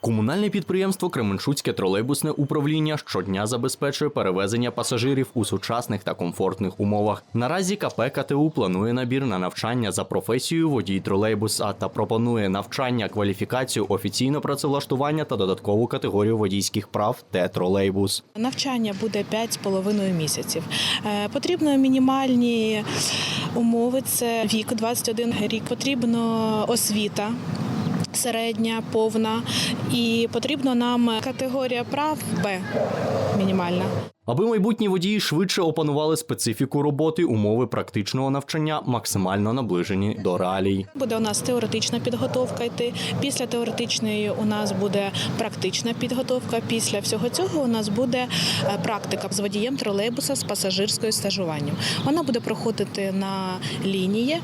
Комунальне підприємство Кременчуцьке тролейбусне управління щодня забезпечує перевезення пасажирів у сучасних та комфортних умовах. Наразі КП КТУ планує набір на навчання за професією водій тролейбуса та пропонує навчання, кваліфікацію, офіційне працевлаштування та додаткову категорію водійських прав Т-тролейбус. Навчання буде 5,5 місяців. Е, Потрібно мінімальні умови. Це вік 21 рік. Потрібно освіта. Середня, повна, і потрібна нам категорія прав Б мінімальна. Аби майбутні водії швидше опанували специфіку роботи, умови практичного навчання максимально наближені до реалій. Буде у нас теоретична підготовка йти. Після теоретичної у нас буде практична підготовка. Після всього цього у нас буде е, практика з водієм тролейбуса з пасажирською стажуванням. Вона буде проходити на лінії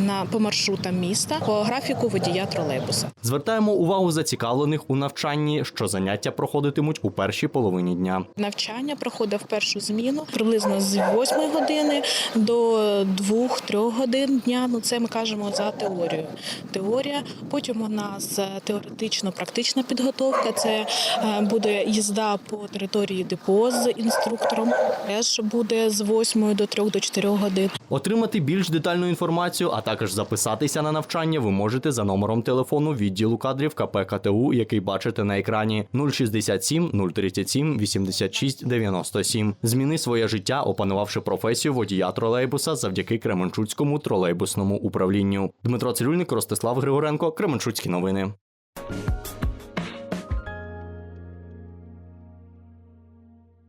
на по маршрутам міста по графіку водія тролейбуса. Звертаємо увагу зацікавлених у навчанні, що заняття проходитимуть у першій половині дня. Навчання проходить в першу зміну приблизно з 8 години до 2-3 годин дня. Ну це ми кажемо за теорію. Теорія. Потім у нас теоретично-практична підготовка. Це е, буде їзда по території депо з інструктором. Теж буде з 8 до 3 до 4 годин. Отримати більш детальну інформацію, а також записатися на навчання ви можете за номером телефону відділу кадрів КП КТУ, який бачите на екрані 067 037 86 97. Зміни своє життя, опанувавши професію водія тролейбуса завдяки Кременчуцькому тролейбусному управлінню. Дмитро Цирюльник, Ростислав Григоренко, Кременчуцькі новини.